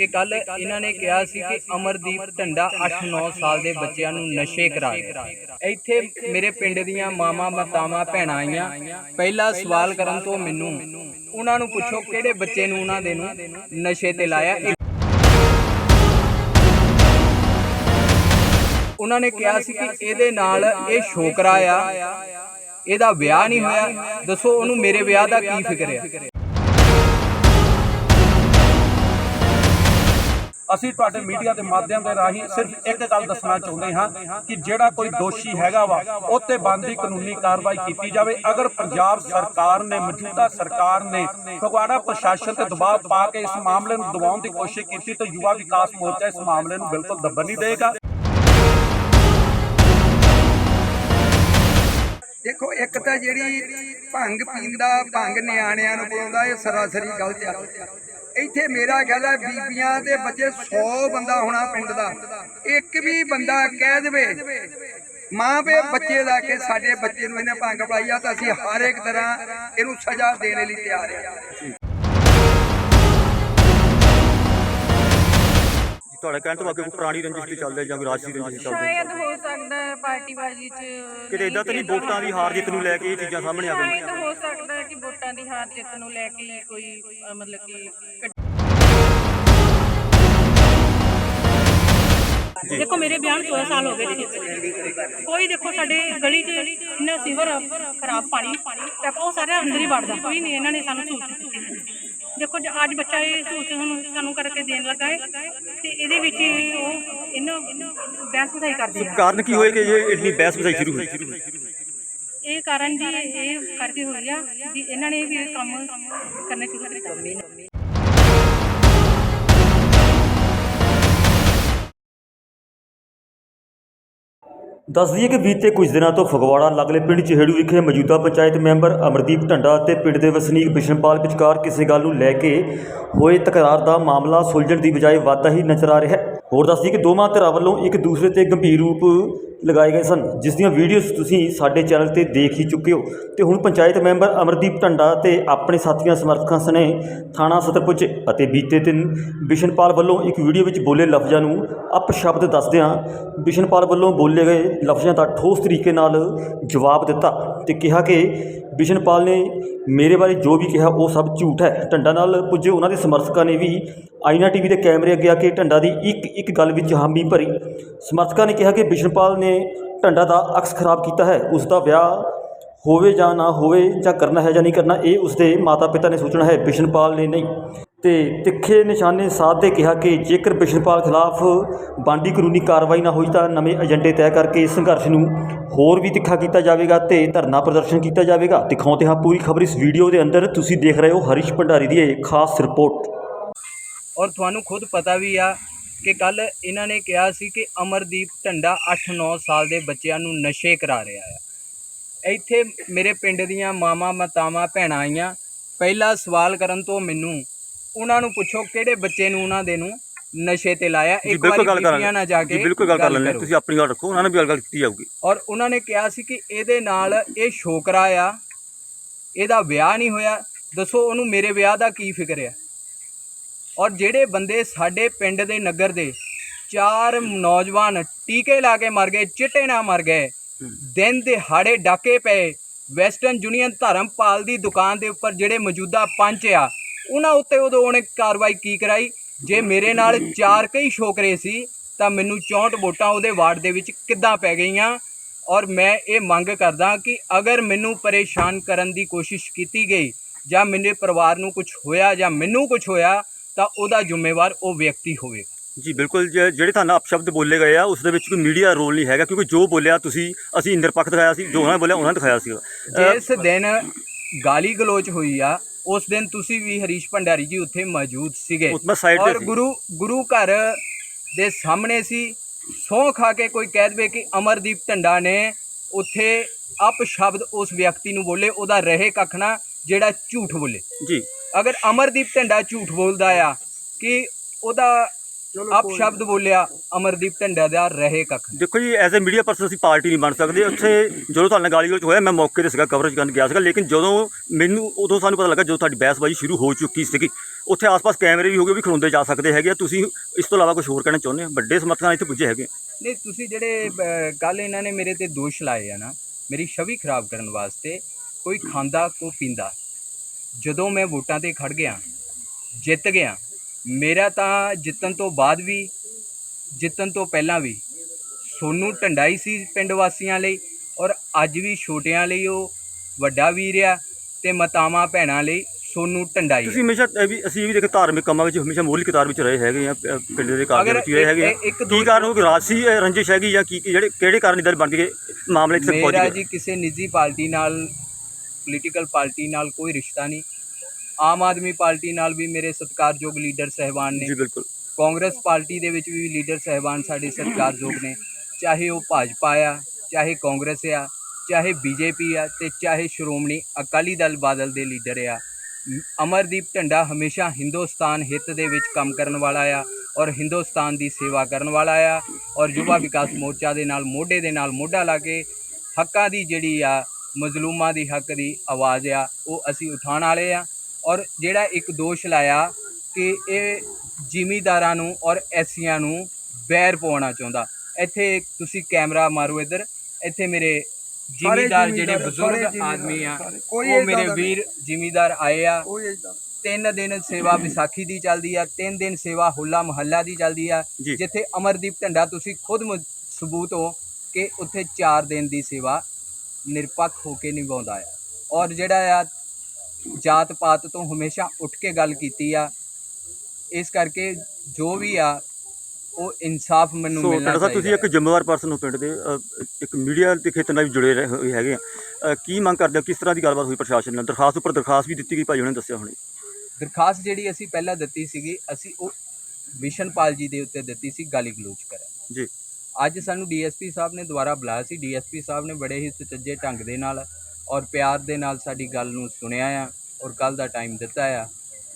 ਕਿ ਕੱਲ ਇਹਨਾਂ ਨੇ ਕਿਹਾ ਸੀ ਕਿ ਅਮਰਦੀਪ ਢੰਡਾ 8-9 ਸਾਲ ਦੇ ਬੱਚਿਆਂ ਨੂੰ ਨਸ਼ੇ ਕਰਾ ਰਿਹਾ ਇੱਥੇ ਮੇਰੇ ਪਿੰਡ ਦੀਆਂ ਮਾਮਾ ਮਾਤਾਵਾਂ, ਭੈਣਾਂ ਆਈਆਂ। ਪਹਿਲਾ ਸਵਾਲ ਕਰਨ ਤੋਂ ਮੈਨੂੰ ਉਹਨਾਂ ਨੂੰ ਪੁੱਛੋ ਕਿਹੜੇ ਬੱਚੇ ਨੂੰ ਉਹਨਾਂ ਦੇ ਨੂੰ ਨਸ਼ੇ ਤੇ ਲਾਇਆ। ਉਹਨਾਂ ਨੇ ਕਿਹਾ ਸੀ ਕਿ ਇਹਦੇ ਨਾਲ ਇਹ ਛੋਕਰਾ ਆ, ਇਹਦਾ ਵਿਆਹ ਨਹੀਂ ਹੋਇਆ। ਦੱਸੋ ਉਹਨੂੰ ਮੇਰੇ ਵਿਆਹ ਦਾ ਕੀ ਫਿਕਰ ਆ? ਅਸੀਂ ਤੁਹਾਡੇ ਮੀਡੀਆ ਦੇ ਮਾਧਿਅਮ ਦੇ ਰਾਹੀਂ ਸਿਰਫ ਇੱਕ ਗੱਲ ਦੱਸਣਾ ਚਾਹੁੰਦੇ ਹਾਂ ਕਿ ਜਿਹੜਾ ਕੋਈ ਦੋਸ਼ੀ ਹੈਗਾ ਵਾ ਉਹ ਤੇ ਬਣਦੀ ਕਾਨੂੰਨੀ ਕਾਰਵਾਈ ਕੀਤੀ ਜਾਵੇ। ਅਗਰ ਪੰਜਾਬ ਸਰਕਾਰ ਨੇ, ਮੌਜੂਦਾ ਸਰਕਾਰ ਨੇ ਫਗਵਾੜਾ ਪ੍ਰਸ਼ਾਸਨ ਤੇ ਦਬਾਅ ਪਾ ਕੇ ਇਸ ਮਾਮਲੇ ਨੂੰ ਦਬਾਉਣ ਦੀ ਕੋਸ਼ਿਸ਼ ਕੀਤੀ, ਤਾਂ ਯੁਵਾ ਵਿਕਾਸ ਮੋਰਚਾ ਇਸ ਮਾਮਲੇ ਨੂੰ ਬਿਲਕੁਲ ਦੱਬਣ ਨਹੀਂ ਦੇਗਾ ਦੇਖੋ, ਇੱਕ ਤਾਂ ਜਿਹੜੀ ਭੰਗ ਪੀਂਦਾ ਭੰਗ ਨਿਆਣਿਆਂ ਨੂੰ ਪਿਲਾਉਂਦਾ ਇਹ ਸਰਾਸਰੀ ਗਲਤ ਆ। ਇੱਥੇ ਮੇਰਾ ਖਿਆਲ ਹੈ ਬੀਬੀਆਂ ਤੇ ਬੱਚੇ 100 ਬੰਦਾ ਹੋਣਾ ਪਿੰਡ ਦਾ। ਇੱਕ ਵੀ ਬੰਦਾ ਕਹਿ ਦੇਵੇ ਮਾਂ ਪੇ ਬੱਚੇ ਲੈ ਕੇ ਸਾਡੇ ਬੱਚੇ ਨੂੰ ਇਹਨੇ ਭੰਗ ਪਲਾਈ ਆ ਤਾਂ ਅਸੀਂ ਹਰ ਇੱਕ ਤਰ੍ਹਾਂ ਇਹਨੂੰ ਸਜ਼ਾ ਦੇਣ ਲਈ ਤਿਆਰ ਆ। ਤੁਹਾਡਾ ਕਹਿਣ ਤੋਂ ਕੋਈ ਪੁਰਾਣੀ ਰੰਜਿਸ਼ ਤੇ ਚੱਲਦਾ ਜਾਂ ਕੋਈ ਰਾਜਸੀ ਰੰਜਿਸ਼ ਚੱਲਦਾ ਸ਼ਾਇਦ ਹੋ ਸਕਦਾ ਹੈ ਪਾਰਟੀਬਾਜ਼ੀ ਚ ਕਿਤੇ ਇਦਾਂ ਤਾਂ ਨਹੀਂ ਵੋਟਾਂ ਦੀ ਹਾਰ ਜਿੱਤ ਨੂੰ ਲੈ ਕੇ ਇਹ ਚੀਜ਼ਾਂ ਸਾਹਮਣੇ ਆ ਗਈਆਂ? ਸ਼ਾਇਦ ਹੋ ਸਕਦਾ ਹੈ ਕਿ ਵੋਟਾਂ ਦੀ ਹਾਰ ਜਿੱਤ ਨੂੰ ਲੈ ਕੇ ਕੋਈ ਮਤਲਬ ਕਿ ਦੇਖੋ ਮੇਰੇ ਵਿਆਹ ਨੂੰ 14 ਸਾਲ ਹੋ ਗਏ ਜੀ। ਕੋਈ ਦੇਖੋ ਸਾਡੇ ਗਲੀ 'ਚ ਇੰਨਾ ਸੀਵਰ ਖਰਾਬ ਪਾਣੀ ਤੇ ਆਪਾਂ ਉਹ ਸਾਰਾ ਅੰਦਰ ਹੀ ਵੜਦਾ। ਕੋਈ ਨਹੀਂ ਇਹਨਾਂ ਨੇ ਸਾਨੂੰ ਸਹੂਲਤ ਦਿੱਤੀ। ਦੇਖੋ ਜ- ਅੱਜ ਬੱਚਾ ਇਹ ਸਹੂਲਤ ਹੁਣ ਸਾਨੂੰ ਕਰਕੇ ਦੇਣ ਲੱਗਾ ਹੈ ਤੇ ਇਹਦੇ ਵਿੱਚ ਹੀ ਉਹ ਇਹਨੂੰ ਬਹਿਸ ਬਸਾਈ ਕਰਦੇ ਆ। ਕਾਰਨ ਕੀ ਹੋਏ ਕਿ ਇਹ ਇੰਨੀ ਬਹਿਸ ਬਸਾਈ ਸ਼ੁਰੂ ਹੋਈ? ਇਹ ਕਾਰਨ ਜੀ ਇਹ ਕਰਕੇ ਹੋਈ ਆ ਵੀ ਇਹਨਾਂ ਨੇ ਵੀ ਇਹ ਕੰਮ ਕਰਨੇ ਸ਼ੁਰੂ ਕੀਤਾ ਦੱਸ ਦਈਏ ਕਿ ਬੀਤੇ ਕੁਝ ਦਿਨਾਂ ਤੋਂ ਫਗਵਾੜਾ ਲੱਗਲੇ ਪਿੰਡ ਚਿਹੜੂ ਵਿਖੇ ਮੌਜੂਦਾ ਪੰਚਾਇਤ ਮੈਂਬਰ ਅਮਰਦੀਪ ਢੰਡਾ ਅਤੇ ਪਿੰਡ ਦੇ ਵਸਨੀਕ ਬਿਸ਼ਨਪਾਲ ਵਿਚਕਾਰ ਕਿਸੇ ਗੱਲ ਨੂੰ ਲੈ ਕੇ ਹੋਏ ਤਕਰਾਰ ਦਾ ਮਾਮਲਾ ਸੁਲਝਣ ਦੀ ਬਜਾਏ ਵਾਧਾ ਹੀ ਨਜ਼ਰ ਆ ਰਿਹਾ ਹੈ। ਹੋਰ ਦੱਸ ਦਈਏ ਕਿ ਦੋਵਾਂ ਧਿਰਾਂ ਵੱਲੋਂ ਇੱਕ ਦੂਸਰੇ ਤੇ ਗੰਭੀਰ ਰੂਪ ਲਗਾਏ ਗਏ ਸਨ, ਜਿਸ ਦੀਆਂ ਵੀਡੀਓਜ਼ ਤੁਸੀਂ ਸਾਡੇ ਚੈਨਲ ਤੇ ਦੇਖ ਹੀ ਚੁੱਕੇ ਹੋ। ਤੇ ਹੁਣ ਪੰਚਾਇਤ ਮੈਂਬਰ ਅਮਰਦੀਪ ਢੰਡਾ ਤੇ ਆਪਣੇ ਸਾਥੀਆਂ, ਸਮਰਥਕਾਂ ਸਣੇ ਥਾਣਾ ਸਦਰ ਪੁੱਜੇ ਅਤੇ ਬੀਤੇ ਦਿਨ ਬਿਸ਼ਨਪਾਲ ਵੱਲੋਂ ਇੱਕ ਵੀਡੀਓ ਵਿੱਚ ਬੋਲੇ ਲਫ਼ਜ਼ਾਂ ਨੂੰ ਅਪਸ਼ਬਦ ਦੱਸਦਿਆਂ ਬਿਸ਼ਨਪਾਲ ਵੱਲੋਂ ਬੋਲੇ ਗਏ ਲਫ਼ਜ਼ਾਂ ਦਾ ਠੋਸ ਤਰੀਕੇ ਨਾਲ ਜਵਾਬ ਦਿੱਤਾ। ਤੇ ਕਿਹਾ ਕਿ ਬਿਸ਼ਨਪਾਲ ਨੇ ਮੇਰੇ ਬਾਰੇ ਜੋ ਵੀ ਕਿਹਾ ਉਹ ਸਭ ਝੂਠ ਹੈ। ਢੰਡਾ ਨਾਲ ਪੁੱਜੇ ਉਹਨਾਂ ਦੇ ਸਮਰਥਕਾਂ ਨੇ ਵੀ ਆਈਨਾ ਟੀਵੀ ਦੇ ਕੈਮਰੇ ਅੱਗੇ ਆ ਕੇ ਢੰਡਾ ਦੀ ਇੱਕ ਇੱਕ ਗੱਲ ਵਿੱਚ ਹਾਮੀ ਭਰੀ। ਸਮਰਥਕਾਂ ਨੇ ਕਿਹਾ ਕਿ ਬਿਸ਼ਨਪਾਲ ਨੇ ਢੰਡਾ ਦਾ ਅਕਸ ਖਰਾਬ ਕੀਤਾ ਹੈ। ਉਸ ਦਾ ਵਿਆਹ ਹੋਵੇ ਜਾਂ ਨਾ ਹੋਵੇ ਜਾਂ ਕਰਨਾ ਹੈ ਜਾਂ ਨਹੀਂ ਕਰਨਾ, ਇਹ ਉਸਦੇ ਮਾਤਾ-ਪਿਤਾ ਨੇ ਸੋਚਣਾ ਹੈ। ਬਿਸ਼ਨਪਾਲ ਨੇ ਨਹੀਂ। ਤੇ ਤਿੱਖੇ ਨਿਸ਼ਾਨੇ ਸਾਧਦੇ ਕਿਹਾ ਕਿ ਜੇਕਰ ਬਿਸ਼ਨਪਾਲ ਖਿਲਾਫ ਬਾਂਡੀ ਕਾਨੂੰਨੀ ਕਾਰਵਾਈ ਨਾ ਹੋਈ ਤਾਂ ਨਵੇਂ ਏਜੰਡੇ ਤੈਅ ਕਰਕੇ ਇਸ ਸੰਘਰਸ਼ ਨੂੰ ਹੋਰ ਵੀ ਤਿੱਖਾ ਕੀਤਾ ਜਾਵੇਗਾ ਤੇ ਧਰਨਾ ਪ੍ਰਦਰਸ਼ਨ ਕੀਤਾ ਜਾਵੇਗਾ। ਦਿਖਾਉਂਦੇ ਹਾਂ ਪੂਰੀ ਖਬਰ ਇਸ ਵੀਡੀਓ ਦੇ ਅੰਦਰ। ਤੁਸੀਂ ਦੇਖ ਰਹੇ ਹੋ ਹਰੀਸ਼ ਭੰਡਾਰੀ ਦੀ ਇਹ ਖਾਸ ਰਿਪੋਰਟ। ਔਰ ਤੁਹਾਨੂੰ ਖੁਦ ਪਤਾ ਵੀ ਆ ਕਿ ਕੱਲ ਇਹਨਾਂ ਨੇ ਕਿਹਾ ਸੀ ਕਿ ਅਮਰਦੀਪ ਢੰਡਾ 8-9 ਸਾਲ ਦੇ ਬੱਚਿਆਂ ਨੂੰ ਨਸ਼ੇ ਕਰਾ ਰਿਹਾ ਆ। ਇੱਥੇ ਮੇਰੇ ਪਿੰਡ ਦੀਆਂ ਮਾਮਾ ਮਾਤਾਵਾਂ, ਭੈਣਾਂ ਆਈਆਂ। ਪਹਿਲਾ ਸਵਾਲ ਕਰਨ ਤੋਂ ਮੈਨੂੰ ਉਹਨਾਂ ਨੂੰ ਪੁੱਛੋ ਕਿਹੜੇ ਬੱਚੇ ਨੂੰ ਉਹਨਾਂ ਦੇ ਨੂੰ ਨਸ਼ੇ ਤੇ ਲਾਇਆ। ਇੱਕ ਵਾਰੀ ਬੀਬੀਆਂ ਨਾਲ ਜਾ ਕੇ ਬਿਲਕੁਲ ਗੱਲ ਕਰ ਲੈਣੇ। ਤੁਸੀਂ ਆਪਣੀ ਗੱਲ ਰੱਖੋ ਉਹਨਾਂ ਨੇ ਵੀ ਗੱਲ ਗੱਲ ਕੀਤੀ ਜਾਊਗੀ। ਔਰ ਉਹਨਾਂ ਨੇ ਕਿਹਾ ਸੀ ਕਿ ਇਹਦੇ ਨਾਲ ਇਹ ਛੋਕਰਾ ਆ ਇਹਦਾ ਵਿਆਹ ਨਹੀਂ ਹੋਇਆ। ਦੱਸੋ ਉਹਨੂੰ ਮੇਰੇ ਵਿਆਹ ਦਾ ਕੀ ਫਿਕਰ ਆ? ਔਰ ਜਿਹੜੇ ਬੰਦੇ ਸਾਡੇ ਪਿੰਡ ਦੇ ਨਗਰ ਦੇ ਚਾਰ ਨੌਜਵਾਨ ਟੀਕੇ ਲਾ ਕੇ ਮਰ ਗਏ ਚਿੱਟੇ ਨਾਲ ਮਰ ਗਏ ਦਿਨ ਦਿਹਾੜੇ ਡਾਕੇ ਪਏ। ਵੈਸਟਰਨ ਯੂਨੀਅਨ ਧਰਮਪਾਲ ਦੀ ਦੁਕਾਨ ਦੇ ਉੱਪਰ ਜਿਹੜੇ ਮੌਜੂਦਾ ਪੰਚ ਆ ਉਹਨਾਂ ਉੱਤੇ ਉਦੋਂ ਉਹਨੇ ਕਾਰਵਾਈ ਕੀ ਕਰਾਈ? ਜੇ ਮੇਰੇ ਨਾਲ ਚਾਰ ਕਈ ਛੋਕਰੇ ਸੀ ਤਾਂ ਮੈਨੂੰ 64 ਵੋਟਾਂ ਉਹਦੇ ਵਾਰਡ ਦੇ ਵਿੱਚ ਕਿੱਦਾਂ ਪੈ ਗਈਆਂ? ਔਰ ਮੈਂ ਇਹ ਮੰਗ ਕਰਦਾ ਕਿ ਅਗਰ ਮੈਨੂੰ ਪਰੇਸ਼ਾਨ ਕਰਨ ਦੀ ਕੋਸ਼ਿਸ਼ ਕੀਤੀ ਗਈ ਜਾਂ ਮੇਰੇ ਪਰਿਵਾਰ ਨੂੰ ਕੁਝ ਹੋਇਆ ਜਾਂ ਮੈਨੂੰ ਕੁਝ ਹੋਇਆ ਤਾਂ ਉਹਦਾ ਜ਼ਿੰਮੇਵਾਰ ਉਹ ਵਿਅਕਤੀ ਹੋਵੇ। ਜੀ ਬਿਲਕੁਲ ਜਿਹੜੇ ਤੁਹਾਨੂੰ ਅਪਸ਼ਬਦ ਬੋਲੇ ਗਏ ਆ ਉਸ ਦੇ ਵਿੱਚ ਕੋਈ ਮੀਡੀਆ ਰੋਲ ਨਹੀਂ ਹੈਗਾ ਕਿਉਂਕਿ ਜੋ ਬੋਲਿਆ ਤੁਸੀਂ ਅਸੀਂ ਨਿਰਪੱਖ ਦਿਖਾਇਆ ਸੀ ਜੋ ਉਹਨਾਂ ਨੇ ਬੋਲਿਆ ਉਹਨਾਂ ਨੇ ਦਿਖਾਇਆ ਸੀ ਜਿਸ ਦਿਨ ਗਾਲੀ ਗਲੋਚ ਹੋਈ ਆ ਉਸ ਦਿਨ ਤੁਸੀਂ ਵੀ ਹਰੀਸ਼ ਭੰਡਾਰੀ ਜੀ ਉੱਥੇ ਮੌਜੂਦ ਸੀਗੇ। ਉਸ ਮੈਂ ਸਾਈਡ ਤੇ ਔਰ ਸੀ। ਗੁਰੂ ਗੁਰੂ ਘਰ ਦੇ ਸਾਹਮਣੇ ਸੀ। ਸਹੁੰ ਖਾ ਕੇ ਕੋਈ ਕਹਿ ਦੇਵੇ ਕਿ ਅਮਰਦੀਪ ਢੰਡਾ ਨੇ ਉੱਥੇ ਅਪ ਸ਼ਬਦ ਉਸ ਵਿਅਕਤੀ ਨੂੰ ਬੋਲੇ ਉਹਦਾ ਰਹੇ ਕੱਖ ਨਾ ਜਿਹੜਾ ਝੂਠ ਬੋਲੇ। ਜੀ। ਅਗਰ ਅਮਰਦੀਪ ਢੰਡਾ ਝੂਠ ਬੋਲਦਾ ਆ ਕਿ ਉਹਦਾ ਅਪ ਸ਼ਬਦ ਬੋਲਿਆ ਅਮਰਦੀਪ ਢੰਡਾ ਦਾ ਰਹੇ ਕੱਖ। ਦੇਖੋ ਜੀ ਐਜ਼ ਅ ਮੀਡੀਆ ਪਰਸਨ ਅਸੀਂ ਪਾਰਟੀ ਨਹੀਂ ਬਣ ਸਕਦੇ। ਉੱਥੇ ਜਦੋਂ ਤੁਹਾਡੇ ਨਾਲ ਗਾਲੀ ਗਲੋਚ ਹੋਇਆ ਮੈਂ ਮੌਕੇ ਤੇ ਸੀਗਾ ਕਵਰੇਜ ਕਰਨ ਗਿਆ ਸੀਗਾ ਲੇਕਿਨ ਜਦੋਂ ਮੈਨੂੰ ਉਦੋਂ ਸਾਨੂੰ ਪਤਾ ਲੱਗਾ ਜਦੋਂ ਤੁਹਾਡੀ ਬਹਿਸਬਾਜ਼ੀ ਸ਼ੁਰੂ ਹੋ ਚੁੱਕੀ ਸੀਗੀ। ਉੱਥੇ ਆਸ-ਪਾਸ ਕੈਮਰੇ ਵੀ ਹੋ ਗਏ ਉਹ ਵੀ ਖਲੋਂਦੇ ਜਾ ਸਕਦੇ ਹੈਗੇ ਆ। ਤੁਸੀਂ ਇਸ ਤੋਂ ਇਲਾਵਾ ਕੁਝ ਹੋਰ ਕਹਿਣਾ ਚਾਹੁੰਦੇ ਆ ਵੱਡੇ ਸਮਰਥਕਾਂ ਇੱਥੇ ਪੁੱਜੇ ਹੈਗੇ। ਨਹੀਂ ਤੁਸੀਂ ਜਿਹੜੇ ਕੱਲ ਇਹਨਾਂ ਨੇ ਮੇਰੇ ਤੇ ਦੋਸ਼ ਲਾਏ ਆ ਨਾ ਮੇਰੀ ਛਵੀ ਖਰਾਬ ਕਰਨ ਵਾਸਤੇ ਕੋਈ ਖਾਂਦਾ ਕੋ ਪੀਂਦਾ। ਜਦੋਂ ਮੈਂ ਵੋਟਾਂ ਤੇ ਖੜ ਗਿਆ ਜਿੱਤ ਗਿਆ ਮੇਰਾ ਤਾਂ ਜਿੱਤਣ ਤੋਂ ਬਾਅਦ ਵੀ ਜਿੱਤਣ ਤੋਂ ਪਹਿਲਾਂ ਵੀ ਸੋਨੂੰ ਢੰਡਾਈ ਸੀ ਪਿੰਡ ਵਾਸੀਆਂ ਲਈ ਔਰ ਅੱਜ ਵੀ ਛੋਟਿਆਂ ਲਈ ਉਹ ਵੱਡਾ ਵੀਰ ਆ ਤੇ ਮਤਾਵਾਂ ਭੈਣਾਂ ਲਈ ਸੋਨੂੰ ਢੰਡਾਈ। ਤੁਸੀਂ ਹਮੇਸ਼ਾ ਇਹ ਵੀ ਅਸੀਂ ਇਹ ਵੀ ਦੇਖੇ ਧਾਰਮਿਕ ਕੰਮਾਂ ਵਿੱਚ ਹਮੇਸ਼ਾ ਮੂਲ ਕਿਤਾਬ ਵਿੱਚ ਰਹੇ ਹੈਗੇ ਆ ਅ, ਪਿੰਡ ਦੇ ਕਾਰਜ ਅਗਰ ਵਿੱਚ ਰਹੇ ਹੈਗੇ ਆ। ਇੱਕ- ਕੀ ਕਾਰਨ ਹੋ ਕਿ ਰਾਜਸੀ ਅ, ਰੰਜਿਸ਼ ਹੈਗੀ ਜਾਂ ਕੀ ਕੀ ਜਿਹੜੇ ਕਿਹੜੇ ਕਾਰਨ ਇਧਰ ਬਣ ਗਏ ਮਾਮਲੇ 'ਚ ਪਹੁੰਚ ਮੇਰਾ ਗਏ? ਜੀ ਕਿਸੇ ਨਿੱਜੀ ਪਾਰਟੀ ਨਾਲ ਪੋਲੀਟੀਕਲ ਪਾਰਟੀ ਨਾਲ ਕੋਈ ਰਿਸ਼ਤਾ ਨਹੀਂ। ਆਮ ਆਦਮੀ ਪਾਰਟੀ ਨਾਲ ਵੀ ਮੇਰੇ ਸਤਿਕਾਰਯੋਗ ਲੀਡਰ ਸਹਿਬਾਨ ਨੇ। ਜੀ ਬਿਲਕੁਲ। ਕਾਂਗਰਸ ਪਾਰਟੀ ਦੇ ਵਿੱਚ ਵੀ ਲੀਡਰ ਸਹਿਬਾਨ ਸਾਡੇ ਸਤਿਕਾਰਯੋਗ ਨੇ। ਚਾਹੇ ਉਹ ਭਾਜਪਾ ਆ ਚਾਹੇ ਕਾਂਗਰਸ ਆ ਚਾਹੇ ਬੀਜੇਪੀ ਆ ਤੇ ਚਾਹੇ ਸ਼੍ਰੋਮਣੀ ਅਕਾਲੀ ਦਲ ਬਾਦਲ ਦੇ ਲੀਡਰ ਆ। ਅਮਰਦੀਪ ਢੰਡਾ ਹਮੇਸ਼ਾ ਹਿੰਦੁਸਤਾਨ ਹਿੱਤ ਦੇ ਵਿੱਚ ਕੰਮ ਕਰਨ ਵਾਲਾ ਆ ਔਰ ਹਿੰਦੁਸਤਾਨ ਦੀ ਸੇਵਾ ਕਰਨ ਵਾਲਾ ਆ ਔਰ ਯੁਵਾ ਵਿਕਾਸ ਮੋਰਚਾ ਦੇ ਨਾਲ ਮੋਢੇ ਦੇ ਨਾਲ ਮੋਢਾ ਲਾ ਕੇ ਹੱਕਾਂ ਦੀ ਜਿਹੜੀ ਆ ਮਜ਼ਲੂਮਾਂ ਦੀ ਹੱਕ ਦੀ ਆਵਾਜ਼ ਆ ਉਹ ਅਸੀਂ ਉਠਾਉਣ ਵਾਲੇ ਆ। ਔਰ ਜਿਹੜਾ ਇੱਕ ਦੋਸ਼ ਲਾਇਆ ਕਿ ਇਹ ਜ਼ਿਮੀਦਾਰਾਂ ਨੂੰ ਔਰ ਐਸੀਆਂ ਨੂੰ ਬੈਰ ਪਾਉਣਾ ਚਾਹੁੰਦਾ। ਇੱਥੇ ਤੁਸੀਂ ਕੈਮਰਾ ਮਾਰੋ ਇੱਧਰ। ਇੱਥੇ ਮੇਰੇ ਜ਼ਿਮੀਦਾਰ ਜਿਹੜੇ ਬਜ਼ੁਰਗ ਆਦਮੀ ਆ ਉਹ ਮੇਰੇ। ਵੀਰ ਜ਼ਿਮੀਦਾਰ ਆਏ ਆ। ਤਿੰਨ ਦਿਨ ਸੇਵਾ ਵਿਸਾਖੀ ਦੀ ਚੱਲਦੀ ਆ ਤਿੰਨ ਦਿਨ ਸੇਵਾ ਹੋਲਾ ਮਹੱਲਾ ਦੀ ਚੱਲਦੀ ਆ। ਜਿੱਥੇ ਅਮਰਦੀਪ ਢੰਡਾ ਤੁਸੀਂ ਖੁਦ ਸਬੂਤ ਹੋ ਕਿ ਉੱਥੇ 4 ਦਿਨ ਦੀ ਸੇਵਾ ਨਿਰਪੱਖ ਹੋ ਕੇ ਨਿਭਾਉਂਦਾ ਆ। ਔਰ ਜਿਹੜਾ ਆ ਜਾਤ ਪਾਤ ਤੋਂ ਹਮੇਸ਼ਾ ਉੱਠ ਕੇ ਗੱਲ ਕੀਤੀ ਆ। ਇਸ ਕਰਕੇ ਜੋ ਵੀ ਆ ਉਹ ਇਨਸਾਫ ਮੈਨੂੰ ਸੋ ਮਿਲਣਾ ਤੁਹਾਡਾ ਸਾਹਿਬ ਤੁਸੀਂ ਇੱਕ ਜ਼ਿੰਮੇਵਾਰ ਪਰਸਨ ਹੋ ਪਿੰਡ ਦੇ ਅ, ਇੱਕ ਮੀਡੀਆ ਦੇ ਖੇਤਰ ਨਾਲ ਵੀ ਜੁੜੇ ਰਹੇ ਹੋਏ ਹੈਗੇ ਆ। ਅ, ਕੀ ਮੰਗ ਕਰਦੇ ਹੋ? ਕਿਸ ਤਰ੍ਹਾਂ ਦੀ ਗੱਲਬਾਤ ਹੋਈ ਪ੍ਰਸ਼ਾਸਨ ਨਾਲ? ਦਰਖਾਸਤ ਉੱਪਰ ਦਰਖਾਸਤ ਵੀ ਦਿੱਤੀ ਗਈ ਭਾਈ ਉਹਨੇ ਦੱਸਿਆ ਹੁਣੇ। ਦਰਖਾਸਤ ਜਿਹੜੀ ਅਸੀਂ ਪਹਿਲਾਂ ਦਿੱਤੀ ਸੀਗੀ ਅਸੀਂ ਉਹ ਵਿਸ਼ਨਪਾਲ ਜੀ ਦੇ ਉੱਤੇ ਦਿੱਤੀ ਸੀ ਗਾਲੀ ਗਲੋਚ ਕਰਨ। ਜੀ। ਅੱਜ ਸਾਨੂੰ ਡੀਐਸਪੀ ਸਾਹਿਬ ਨੇ ਦੁਬਾਰਾ ਬੁਲਾਇਆ ਸੀ। ਡੀਐਸਪੀ ਸਾਹਿਬ ਨੇ ਬੜੇ ਹੀ ਸੁਚੱਜੇ ਢੰਗ ਦੇ ਨਾਲ ਔਰ ਪਿਆਰ ਦੇ ਨਾਲ ਸਾਡੀ ਗੱਲ ਨੂੰ ਸੁਣਿਆ ਆ ਔਰ ਕੱਲ ਦਾ ਟਾਈਮ ਦਿੱਤਾ ਆ।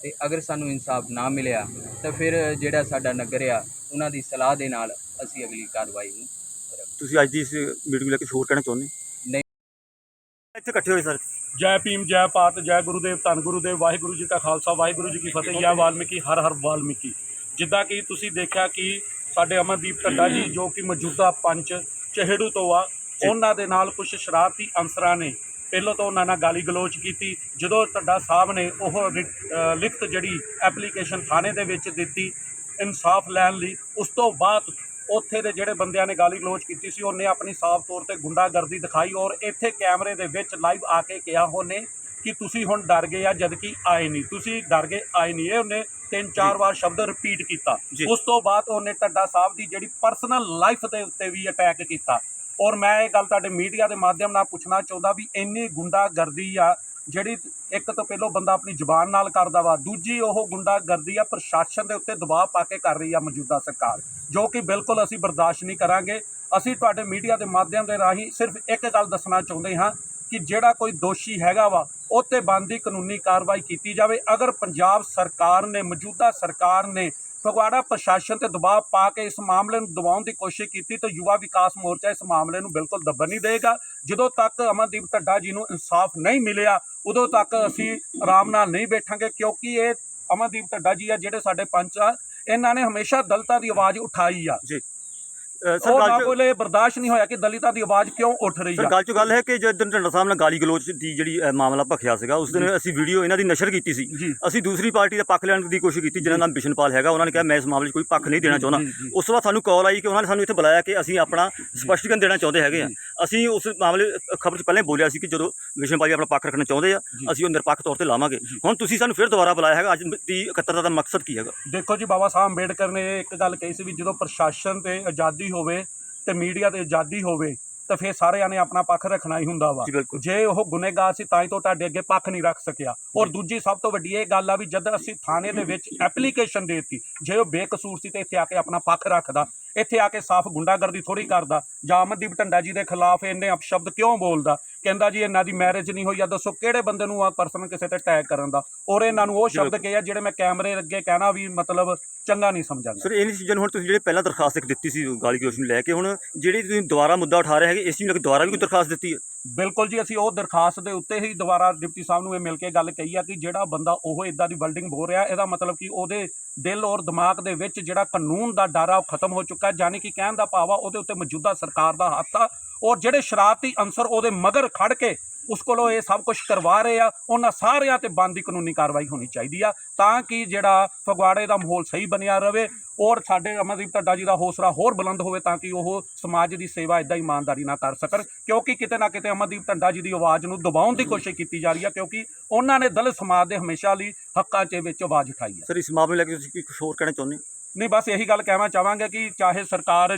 ਤੇ ਅਗਰ ਸਾਨੂੰ ਇਨਸਾਫ ਨਾ ਮਿਲਿਆ ਤਾਂ ਫਿਰ ਜਿਹੜਾ ਸਾਡਾ ਨਗਰ ਆ ਉਹਨਾਂ ਦੀ ਸਲਾਹ ਦੇ ਨਾਲ ਅਸੀਂ ਅਗਲੀ ਕਾਰਵਾਈ ਨੂੰ ਕਰਾਂਗੇ। ਤੁਸੀਂ ਅੱਜ ਦੀ ਇਸ ਮੀਟਿੰਗ ਨੂੰ ਲੈ ਕੇ ਹੋਰ ਕਹਿਣਾ ਚਾਹੁੰਦੇ ਨਹੀਂ। ਇੱਥੇ ਇਕੱਠੇ ਹੋਏ ਸਰ। ਜੈ ਭੀਮ ਜੈ ਭਾਰਤ ਜੈ ਗੁਰੂਦੇਵ ਧੰਨ ਗੁਰੂਦੇਵ ਵਾਹਿਗੁਰੂ ਜੀ ਕਾ ਖਾਲਸਾ ਵਾਹਿਗੁਰੂ ਜੀ ਕੀ ਫਤਿਹ ਜੈ ਵਾਲਮੀਕੀ ਹਰ ਹਰ ਵਾਲਮੀਕੀ। ਜਿੱਦਾਂ ਕਿ ਤੁਸੀਂ ਦੇਖਿਆ ਕਿ ਸਾਡੇ ਅਮਨਦੀਪ ਢੱਡਾ ਜੀ ਜੋ ਕਿ ਮੌਜੂਦਾ ਪੰਚ ਚਿਹੜੂ ਤੋਂ ਆ ਉਹਨਾਂ ਦੇ ਨਾਲ ਕੁਝ ਸ਼ਰਾਰਤੀ ਅਨਸਰਾਂ ਨੇ ਪਹਿਲਾਂ ਤਾਂ ਉਹਨਾਂ ਨਾਲ ਗਾਲੀ ਗਲੋਚ ਕੀਤੀ। ਜਦੋਂ ਢੱਡਾ ਸਾਹਿਬ ਨੇ ਉਹ ਲਿਖਤ ਜਿਹੜੀ ਐਪਲੀਕੇਸ਼ਨ ਥਾਣੇ ਦੇ ਵਿੱਚ ਦਿੱਤੀ ਇਨਸਾਫ ਲੈਣ ਲਈ ਉਸ ਤੋਂ ਬਾਅਦ ਉੱਥੇ ਦੇ ਜਿਹੜੇ ਬੰਦਿਆਂ ਨੇ ਗਾਲੀ ਗਲੋਚ ਕੀਤੀ ਸੀ ਉਹਨੇ ਆਪਣੀ ਸਾਫ਼ ਤੌਰ ਤੇ ਗੁੰਡਾਗਰਦੀ ਦਿਖਾਈ ਔਰ ਇੱਥੇ ਕੈਮਰੇ ਦੇ ਵਿੱਚ ਲਾਈਵ ਆ ਕੇ ਕਿਹਾ ਉਹਨੇ ਕਿ ਤੁਸੀਂ ਹੁਣ ਡਰ ਗਏ ਆ ਜਦ ਕਿ ਆਏ ਨਹੀਂ। ਤੁਸੀਂ ਡਰ ਗਏ ਆਏ ਨਹੀਂ। ਇਹ ਉਹਨੇ ਤਿੰਨ ਚਾਰ ਵਾਰ ਸ਼ਬਦ ਰਿਪੀਟ ਕੀਤਾ। ਉਸ ਤੋਂ ਬਾਅਦ ਉਹਨੇ ਟੱਡਾ ਸਾਹਿਬ ਦੀ ਜਿਹੜੀ ਪਰਸਨਲ ਲਾਈਫ ਦੇ ਉੱਤੇ ਵੀ ਅਟੈਕ ਕੀਤਾ। ਔਰ ਮੈਂ ਇਹ ਗੱਲ ਤੁਹਾਡੇ ਮੀਡੀਆ ਦੇ ਮਾਧਿਅਮ ਨਾਲ ਪੁੱਛਣਾ ਚਾਹੁੰਦਾ ਵੀ ਇੰਨੀ ਗੁੰਡਾਗਰਦੀ ਆ, ਜਿਹੜੀ ਇੱਕ ਤੋਂ ਪਹਿਲੋਂ ਬੰਦਾ ਆਪਣੀ ਜ਼ੁਬਾਨ ਨਾਲ ਕਰਦਾ ਵਾ, ਦੂਜੀ ਉਹ ਗੁੰਡਾਗਰਦੀ ਆ ਪ੍ਰਸ਼ਾਸਨ ਦੇ ਉੱਤੇ ਦਬਾਅ ਪਾ ਕੇ ਕਰ ਰਹੀ ਆ ਮੌਜੂਦਾ ਸਰਕਾਰ, ਜੋ ਕਿ ਬਿਲਕੁਲ ਅਸੀਂ ਬਰਦਾਸ਼ਤ ਨਹੀਂ ਕਰਾਂਗੇ। ਅਸੀਂ ਤੁਹਾਡੇ ਮੀਡੀਆ ਦੇ ਮਾਧਿਅਮ ਦੇ ਰਾਹੀਂ ਸਿਰਫ ਇੱਕ ਗੱਲ ਦੱਸਣਾ ਚਾਹੁੰਦੇ ਹਾਂ ਕਿ ਜਿਹੜਾ ਕੋਈ ਦੋਸ਼ੀ ਹੈਗਾ ਵਾ ਉਹ 'ਤੇ ਬਣਦੀ ਕਾਨੂੰਨੀ ਕਾਰਵਾਈ ਕੀਤੀ ਜਾਵੇ। ਅਗਰ ਪੰਜਾਬ ਸਰਕਾਰ ਨੇ, ਮੌਜੂਦਾ ਸਰਕਾਰ ਨੇ ਫਗਵਾੜਾ ਪ੍ਰਸ਼ਾਸਨ ਤੇ ਦਬਾਅ ਪਾ ਕੇ ਇਸ ਮਾਮਲੇ ਨੂੰ ਦਬਾਉਣ ਦੀ ਕੋਸ਼ਿਸ਼ ਕੀਤੀ ਤਾਂ ਯੁਵਾ ਵਿਕਾਸ ਮੋਰਚਾ ਇਸ ਮਾਮਲੇ ਨੂੰ ਬਿਲਕੁਲ ਦੱਬਣ ਨਹੀਂ ਦੇਗਾ। ਜਦੋਂ ਤੱਕ ਅਮਨਦੀਪ ਢੱਡਾ ਜੀ ਨੂੰ ਇਨਸਾਫ ਨਹੀਂ ਮਿਲਿਆ ਉਦੋਂ ਤੱਕ ਅਸੀਂ ਆਰਾਮ ਨਾਲ ਨਹੀਂ ਬੈਠਾਂਗੇ ਕਿਉਂਕਿ ਇਹ ਅਮਨਦੀਪ ਢੱਡਾ ਜੀ ਆ ਜਿਹੜੇ ਸਾਡੇ ਪੰਚ ਆ ਇਹਨਾਂ ਨੇ ਹਮੇਸ਼ਾ ਦਲਤਾਂ ਦੀ ਆਵਾਜ਼ ਉਠਾਈ ਆ। ਅ, ਸਰ ਉਹ ਨਾ ਕੋਲੇ ਬਰਦਾਸ਼ਤ ਨਹੀਂ ਹੋਇਆ ਕਿ ਦਲਿਤਾਂ ਦੀ ਆਵਾਜ਼ ਕਿਉਂ ਉੱਠ ਰਹੀ ਸਰ ਆ? ਗੱਲ ਚ ਗੱਲ ਹੈ ਕਿ ਜਦੋਂ ਢੰਡਾ ਸਾਹਿਬ ਨਾਲ ਗਾਲੀ ਗਲੋਚ ਦੀ ਜਿਹੜੀ ਅ, ਮਾਮਲਾ ਭਖਿਆ ਸੀਗਾ ਉਸ ਦਿਨ ਅਸੀਂ ਵੀਡੀਓ ਇਹਨਾਂ ਦੀ ਨਸ਼ਰ ਕੀਤੀ ਸੀ। ਜੀ। ਅਸੀਂ ਦੂਸਰੀ ਪਾਰਟੀ ਦਾ ਪੱਖ ਲੈਣ ਦੀ ਕੋਸ਼ਿਸ਼ ਕੀਤੀ ਜਿਹਨਾਂ ਨਾਮ ਬਿਸ਼ਨਪਾਲ ਹੈਗਾ ਉਹਨਾਂ ਨੇ ਕਿਹਾ ਮੈਂ ਇਸ ਮਾਮਲੇ 'ਚ ਕੋਈ ਪੱਖ ਨਹੀਂ ਦੇਣਾ ਚਾਹੁੰਦਾ। ਜੀ, ਜੀ। ਉਸ ਤੋਂ ਬਾਅਦ ਸਾਨੂੰ ਕਾਲ ਆਈ ਕਿ ਉਹਨਾਂ ਨੇ ਸਾਨੂੰ ਇੱਥੇ ਬੁਲਾਇਆ ਕਿ ਅਸੀਂ ਆਪਣਾ ਸਪਸ਼ਟੀਕਰਨ ਦੇਣਾ ਚਾਹੁੰਦੇ ਹੈਗੇ ਆ। ਅਸੀਂ ਉਸ ਮਾਮਲੇ ਖਬਰ 'ਚ ਪਹਿਲਾਂ ਹੀ ਬੋਲਿਆ ਸੀ ਕਿ ਜਦੋਂ ਬਿਸ਼ਨਪਾਲ ਜੀ ਆਪਣਾ ਪੱਖ ਰੱਖਣਾ ਚਾਹੁੰਦੇ ਆ ਜੀ। ਅਸੀਂ ਉਹ ਨਿਰਪੱਖ ਤੌਰ ਤੇ ਲਾਵਾਂਗੇ। ਹੁਣ ਤੁਸੀਂ ਸਾਨੂੰ ਫਿਰ ਦੁਬਾਰਾ ਬੁਲਾਇਆ ਹੈਗਾ ਅੱਜ ਦੀ ਇਕੱਤਰਤਾ ਦਾ ਮਕਸਦ ਕੀ ਹੈਗਾ? ਦੇਖੋ ਜੀ ਬਾਬਾ ਸਾਹਿਬ ਅੰਬੇਡਕਰ ਨੇ ਇੱਕ ਗੱਲ ਕਹੀ ਸੀ ਵੀ ਜਦੋਂ ਪ੍ਰਸ਼ਾਸਨ ਤੇ ਆਜ਼ਾਦੀ ਹੋਵੇ ਤੇ ਮੀਡੀਆ ਤੇ ਆਜ਼ਾਦੀ ਹੋਵੇ ਤਾਂ ਫਿਰ ਸਾਰਿਆਂ ਨੇ ਆਪਣਾ ਪੱਖ ਰੱਖਣਾ ਹੀ ਹੁੰਦਾ ਵਾ। ਜੀ ਬਿਲਕੁਲ। ਜੇ ਉਹ ਗੁਨੇਗਾਰ ਸੀ ਤਾਂ ਹੀ ਤੋਂ ਤੁਹਾਡੇ ਅੱਗੇ ਪੱਖ ਨਹੀਂ ਰੱਖ ਸਕਿਆ। ਔਰ ਦੂਜੀ ਸਭ ਤੋਂ ਵੱਡੀ ਇਹ ਗੱਲ ਆ ਵੀ ਜਦ ਅਸੀਂ ਥਾਣੇ ਦੇ ਵਿੱਚ ਐਪਲੀਕੇਸ਼ਨ ਦੇਤੀ ਜੇ ਉਹ ਬੇਕਸੂਰ ਸੀ ਤੇ ਇੱਥੇ ਆ ਕੇ ਆਪਣਾ ਪੱਖ ਰੱਖਦਾ। ਇੱਥੇ ਆ ਕੇ ਸਾਫ਼ ਗੁੰਡਾਗਰਦੀ ਥੋੜੀ ਕਰਦਾ। ਜਾਂ ਅਮਨਦੀਪ ਢੰਡਾ ਜੀ ਦੇ ਖਿਲਾਫ ਇਹਨੇ ਅਪਸ਼ਬਦ ਕਿਉਂ ਬੋਲਦਾ? ਕਹਿੰਦਾ ਜੀ ਇਹਨਾਂ ਦੀ ਮੈਰਿਜ ਨਹੀਂ ਹੋਈ ਆ ਦੱਸੋ ਕਿਹੜੇ ਬੰਦੇ ਨੂੰ ਆ ਪਰਸਨ ਕਿਸੇ ਤੇ ਅਟੈਕ ਕਰਨ ਦਾ? ਔਰ ਇਹਨਾਂ ਨੂੰ ਉਹ ਸ਼ਬਦ ਕਹੇ ਆ ਜਿਹੜੇ ਮੈਂ ਕੈਮਰੇ ਅੱਗੇ ਕਹਿਣਾ ਵੀ ਮਤਲਬ ਚੰਗਾ ਨਹੀਂ ਸਮਝਾਂਗਾ ਸਰ ਇਹਨਾਂ ਚੀਜ਼ਾਂ ਨੂੰ ਹੁਣ ਤੁਸੀਂ ਜਿਹੜੇ ਪਹਿਲਾਂ ਦਰਖਾਸਤ ਦਿੱਤੀ ਸੀ ਗਾਲੀ ਗਲੋਚ ਨੂੰ ਲੈ ਕੇ ਹੁਣ ਜਿਹੜੀ ਤੁਸੀਂ ਦੁਬਾਰਾ ਮੁੱਦਾ ਉਠਾ ਰਹੇ ਹੈਗੇ ਇਸ ਚੀਜ਼ ਨੂੰ ਦੁਬਾਰਾ ਵੀ ਕੋਈ ਦਰਖਾਸਤ ਦਿੱਤੀ ਹੈ? ਬਿਲਕੁਲ ਜੀ, ਅਸੀਂ ਉਹ ਦਰਖਾਸਤ ਦੇ ਉੱਤੇ ਹੀ ਦੁਬਾਰਾ ਡਿਪਟੀ ਸਾਹਿਬ ਨੂੰ ਇਹ ਮਿਲ ਕੇ ਗੱਲ ਕਹੀ ਆ ਕਿ ਜਿਹੜਾ ਬੰਦਾ ਉਹ ਇਦਾਂ ਦੀ ਬਿਲਡਿੰਗ ਬੋਲ ਰਿਹਾ, ਇਹਦਾ ਮਤਲਬ ਕਿ ਉਹਦੇ ਦਿਲ ਔਰ ਦਿਮਾਗ ਦੇ ਵਿੱਚ ਜਿਹੜਾ ਕਾਨੂੰਨ ਦਾ ਡਰ ਆ ਉਹ ਖਤਮ ਹੋ ਚੁੱਕਾ ਹੈ, ਯਾਨੀ ਕਿ ਕਹਿਣ ਦਾ ਭਾਵ ਆ ਉਹਦੇ ਉੱਤੇ ਮੌਜੂਦਾ ਸਰਕਾਰ ਦਾ ਹੱਥ ਆ ਔਰ ਜਿਹੜੇ ਸ਼ਰਾਰਤੀ ਅੰਸਰ ਉਹਦੇ ਮਗਰ ਖੜ ਕੇ ਉਸ ਕੋਲੋਂ ਇਹ ਸਭ ਕੁਝ ਕਰਵਾ ਰਹੇ ਆ ਉਹਨਾਂ ਸਾਰਿਆਂ ਤੇ ਬੰਦੀ ਕਾਨੂੰਨੀ ਕਾਰਵਾਈ ਹੋਣੀ ਚਾਹੀਦੀ ਆ ਤਾਂ ਕਿ ਜਿਹੜਾ ਫਗਵਾੜੇ ਦਾ ਮਾਹੌਲ ਸਹੀ ਬਣਿਆ ਰਵੇ ਔਰ ਸਾਡੇ ਅਮਰਦੀਪ ਢੱਡਾ ਜੀ ਦਾ ਹੌਸਲਾ ਹੋਰ ਬੁਲੰਦ ਹੋਵੇ ਤਾਂ ਕਿ ਉਹ ਸਮਾਜ ਦੀ ਸੇਵਾ ਇਦਾਂ ਇਮਾਨਦਾਰੀ ਨਾਲ ਕਰ ਸਕਣ ਕਿਉਂਕਿ ਕਿਤੇ ਨਾ ਕਿਤੇ ਅਮਰਦੀਪ ਢੱਡਾ ਜੀ ਦੀ ਆਵਾਜ਼ ਨੂੰ ਦਬਾਉਣ ਦੀ ਕੋਸ਼ਿਸ਼ ਕੀਤੀ ਜਾ ਰਹੀ ਹੈ ਕਿਉਂਕਿ ਉਹਨਾਂ ਨੇ ਦਲਿਤ ਸਮਾਜ ਦੇ ਹਮੇਸ਼ਾ ਲਈ ਹੱਕਾਂ 'ਚ ਵਿੱਚ ਆਵਾਜ਼ ਉਠਾਈ ਹੈ ਸਰ ਇਸ ਮਾਮਲੇ ਲੈ ਕੇ ਤੁਸੀਂ ਕੁਝ ਹੋਰ ਕਹਿਣਾ ਚਾਹੁੰਦੇ ਹੋ? ਨਹੀਂ ਬਸ ਇਹੀ ਗੱਲ ਕਹਿਣਾ ਚਾਹਾਂਗੇ ਕਿ ਚਾਹੇ ਸਰਕਾਰ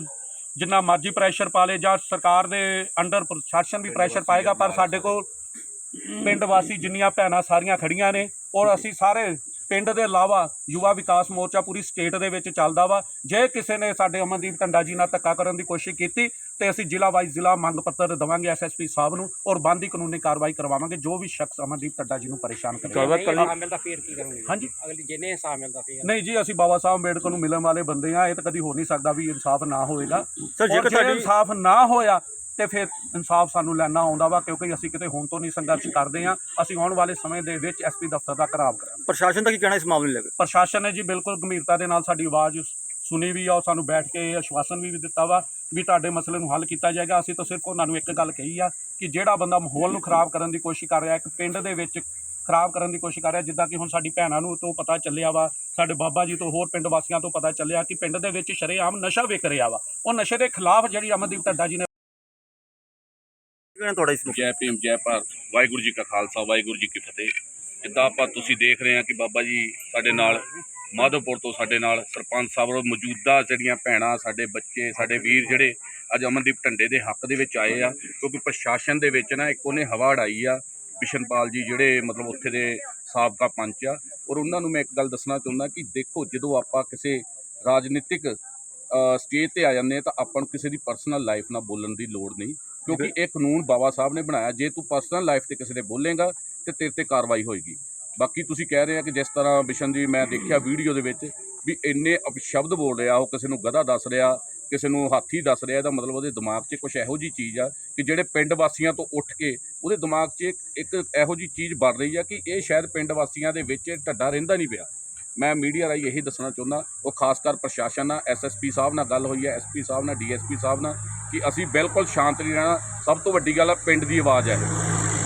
ਜਿੰਨਾ ਮਰਜ਼ੀ ਪ੍ਰੈਸ਼ਰ ਪਾ ਲੇ ਜਾਂ ਸਰਕਾਰ ਦੇ ਅੰਡਰ ਪ੍ਰਸ਼ਾਸਨ ਵੀ ਪ੍ਰੈਸ਼ਰ ਪਾਏਗਾ ਪਰ ਸਾਡੇ ਕੋਲ ਪਿੰਡ ਵਾਸੀ ਜਿੰਨੀਆਂ ਭੈਣਾਂ ਸਾਰੀਆਂ ਖੜੀਆਂ ਨੇ ਔਰ ਅਸੀਂ ਸਾਰੇ ਪਿੰਡ ਦੇ ਇਲਾਵਾ ਯੁਵਾ ਵਿਕਾਸ ਮੋਰਚਾ ਪੂਰੀ ਸਟੇਟ ਦੇ ਵਿੱਚ ਚੱਲਦਾ ਵਾ। ਜੇ ਕਿਸੇ ਨੇ ਸਾਡੇ ਅਮਨਦੀਪ ਢੰਡਾ ਜੀ ਨਾਲ ਧੱਕਾ ਕਰਨ ਦੀ ਕੋਸ਼ਿਸ਼ ਕੀਤੀ ਤੇ ਅਸੀਂ ਜ਼ਿਲ੍ਹਾ ਵਾਈਜ਼ ਜ਼ਿਲ੍ਹਾ ਮੰਗ ਪੱਤਰ ਦਵਾਂਗੇ ਐਸਐਸਪੀ ਸਾਹਿਬ ਨੂੰ ਔਰ ਬੰਦੀ ਕਾਨੂੰਨੀ ਕਾਰਵਾਈ ਕਰਵਾਵਾਂਗੇ ਜੋ ਵੀ ਸ਼ਖਸ ਅਮਨਦੀਪ ਢੰਡਾ ਜੀ ਨੂੰ ਪਰੇਸ਼ਾਨ ਕਰੇਗਾ ਗੱਲਬਾਤ ਕਰ ਲਈ ਮਿਲਦਾ ਫੇਰ ਕੀ ਕਰੋਗੇ? ਹਾਂਜੀ। ਅਗਲੀ ਜਿਹਨੇ ਹਿਸਾਬ ਮਿਲਦਾ ਫੇਰ। ਨਹੀਂ ਜੀ ਅਸੀਂ ਬਾਬਾ ਸਾਹਿਬ ਅੰਬੇਡਕਰ ਨੂੰ ਮਿਲਣ ਵਾਲੇ ਬੰਦੇ ਆ ਇਹ ਤਾਂ ਕਦੀ ਹੋ ਨਹੀਂ ਸਕਦਾ ਵੀ ਇਨਸਾਫ ਨਾ ਹੋਏਗਾ। ਸਰ ਜੇ ਤੁਹਾਡੀ ਇਨਸਾਫ ਨਾ ਹੋਇਆ ਤੇ ਫਿਰ ਇਨਸਾਫ ਸਾਨੂੰ ਲੈਣਾ ਆਉਂਦਾ ਵਾ ਕਿਉਂਕਿ ਅਸੀਂ ਕਿਤੇ ਹੁਣ ਤੋਂ ਨਹੀਂ ਸੰਘਰਸ਼ ਕਰਦੇ ਆ ਅਸੀਂ ਆਉਣ ਵਾਲੇ ਸਮੇਂ ਦੇ ਵਿੱਚ ਐਸਪੀ ਦਫ਼ਤਰ ਦਾ ਘਰਾਵ ਕਰਾਂਗੇ। ਪ੍ਰਸ਼ਾਸਨ ਦਾ ਕੀ ਕਹਿਣਾ ਇਸ ਮਾਮਲੇ ਲੈ ਕੇ? ਪ੍ਰਸ਼ਾਸਨ ਨੇ ਜੀ ਬਿਲਕੁਲ ਗੰਭੀਰਤਾ ਦੇ ਨਾਲ ਸਾਡੀ ਆਵਾਜ਼ ਸੁਣੀ ਵੀ ਆ ਔਰ ਸਾਨੂੰ ਬੈਠ ਕੇ ਆਸ਼ਵਾਸਨ ਵੀ ਦਿੱਤਾ ਵਾ ਵੀ ਤੁਹਾਡੇ ਮਸਲੇ ਨੂੰ ਹੱਲ ਕੀਤਾ ਜਾਏਗਾ। ਅਸੀਂ ਤਾਂ ਸਿਰਫ ਉਹਨਾਂ ਨੂੰ ਇੱਕ ਗੱਲ ਕਹੀ ਆ ਕਿ ਜਿਹੜਾ ਬੰਦਾ ਮਾਹੌਲ ਨੂੰ ਖਰਾਬ ਕਰਨ ਦੀ ਕੋਸ਼ਿਸ਼ ਕਰ ਰਿਹਾ ਇੱਕ ਪਿੰਡ ਦੇ ਵਿੱਚ ਖਰਾਬ ਕਰਨ ਦੀ ਕੋਸ਼ਿਸ਼ ਕਰ ਰਿਹਾ ਜਿੱਦਾਂ ਕਿ ਹੁਣ ਸਾਡੀ ਭੈਣਾਂ ਨੂੰ ਤੋਂ ਪਤਾ ਚੱਲਿਆ ਵਾ ਸਾਡੇ ਬਾਬਾ ਜੀ ਤੋਂ ਹੋਰ ਪਿੰਡ ਵਾਸੀਆਂ ਤੋਂ ਪਤਾ ਚੱਲਿਆ ਕਿ ਪਿੰਡ ਦੇ ਵਿੱਚ ਸ਼ਰੇਆਮ ਨਸ਼ਾ ਵਿਕ ਰਿਹਾ ਵਾ। ਉਹ ਨਸ਼ੇ ਦੇ ਖਿਲਾਫ ਜਿਹੜੀ ਅਮਨਦੀਪ ਢੱਡਾ ਜੀ ਨੇ ਤੁਹਾਡਾ ਇਸ ਨੂੰ ਜੈ ਭੀਮ ਜੈ ਭਾਰਤ। ਵਾਹਿਗੁਰੂ ਜੀ ਕਾ ਖਾਲਸਾ ਵਾਹਿਗੁਰੂ ਜੀ ਕੀ ਫਤਿਹ। ਜਿੱਦਾਂ ਆਪਾਂ ਤੁਸੀਂ ਦੇਖ ਰਹੇ ਆ ਕਿ ਬਾਬਾ ਜੀ ਸਾਡੇ ਨਾਲ ਮਾਧੋਪੁਰ ਤੋਂ ਸਾਡੇ ਨਾਲ ਸਰਪੰਚ ਸਾਹਿਬ ਔਰ ਮੌਜੂਦਾ ਜਿਹੜੀਆਂ ਭੈਣਾਂ ਸਾਡੇ ਬੱਚੇ ਸਾਡੇ ਵੀਰ ਜਿਹੜੇ ਅੱਜ ਅਮਨਦੀਪ ਢੰਡੇ ਦੇ ਹੱਕ ਦੇ ਵਿੱਚ ਆਏ ਆ ਕਿਉਂਕਿ ਪ੍ਰਸ਼ਾਸਨ ਦੇ ਵਿੱਚ ਨਾ ਇੱਕ ਉਹਨੇ ਹਵਾ ਉਡਾਈ ਆ ਬਿਸ਼ਨਪਾਲ ਜੀ ਜਿਹੜੇ ਮਤਲਬ ਉੱਥੇ ਦੇ ਸਾਬਕਾ ਪੰਚ ਆ। ਔਰ ਉਹਨਾਂ ਨੂੰ ਮੈਂ ਇੱਕ ਗੱਲ ਦੱਸਣਾ ਚਾਹੁੰਦਾ ਕਿ ਦੇਖੋ ਜਦੋਂ ਆਪਾਂ ਕਿਸੇ ਰਾਜਨੀਤਿਕ ਸਟੇਜ ਤੇ ਆ ਜਾਂਦੇ ਆ ਤਾਂ ਆਪਾਂ ਨੂੰ ਕਿਸੇ ਦੀ ਪਰਸਨਲ ਲਾਈਫ ਨਾਲ ਬੋਲਣ ਦੀ ਲੋੜ ਨਹੀਂ ਕਿਉਂਕਿ ਇਹ ਕਾਨੂੰਨ ਬਾਬਾ ਸਾਹਿਬ ਨੇ ਬਣਾਇਆ। ਜੇ ਤੂੰ ਪਰਸਨਲ ਲਾਈਫ ਤੇ ਕਿਸੇ ਦੇ ਬੋਲੇਗਾ ਤੇ ਤੇਰੇ ਤੇ ਕਾਰਵਾਈ ਹੋਏਗੀ। ਬਾਕੀ ਤੁਸੀਂ ਕਹਿ ਰਹੇ ਆ ਕਿ ਜਿਸ ਤਰ੍ਹਾਂ ਬਿਸ਼ਨ ਜੀ ਮੈਂ ਦੇਖਿਆ ਵੀਡੀਓ ਦੇ ਵਿੱਚ ਵੀ ਇੰਨੇ ਅਪਸ਼ਬਦ ਬੋਲ ਰਿਹਾ, ਉਹ ਕਿਸੇ ਨੂੰ ਗਧਾ ਦੱਸ ਰਿਹਾ, ਕਿਸੇ ਨੂੰ ਹਾਥੀ ਦੱਸ ਰਿਹਾ, ਇਹਦਾ ਮਤਲਬ ਉਹਦੇ ਦਿਮਾਗ 'ਚ ਕੁਝ ਇਹੋ ਜੀ ਚੀਜ਼ ਆ ਕਿ ਜਿਹੜੇ ਪਿੰਡ ਵਾਸੀਆਂ ਤੋਂ ਉੱਠ ਕੇ ਉਹਦੇ ਦਿਮਾਗ 'ਚ ਇੱਕ- ਇਹੋ ਜੀ ਚੀਜ਼ ਬਣ ਰਹੀ ਆ ਕਿ ਇਹ ਸ਼ਾਇਦ ਪਿੰਡ ਵਾਸੀਆਂ ਦੇ ਵਿੱਚ ਢੱਡਾ ਰਹਿੰਦਾ ਨਹੀਂ ਪਿਆ। ਮੈਂ ਮੀਡੀਆ ਰਾਹੀਂ ਇਹੀ ਦੱਸਣਾ ਚਾਹੁੰਦਾ, ਉਹ ਖਾਸ ਕਰ ਪ੍ਰਸ਼ਾਸਨ ਨਾਲ ਐਸਐਸਪੀ ਸਾਹਿਬ ਨਾਲ ਗੱਲ ਹੋਈ ਹੈ ਐਸਪੀ ਸਾਹਿਬ ਨਾਲ ਡੀਐਸਪੀ ਸਾਹਿਬ ਨਾਲ, ਕਿ ਅਸੀਂ ਬਿਲਕੁਲ ਸ਼ਾਂਤ ਨਹੀਂ ਰਹਿਣਾ। ਸਭ ਤੋਂ ਵੱਡੀ ਗੱਲ ਹੈ ਪਿੰਡ ਦੀ ਆਵਾਜ਼ ਹੈ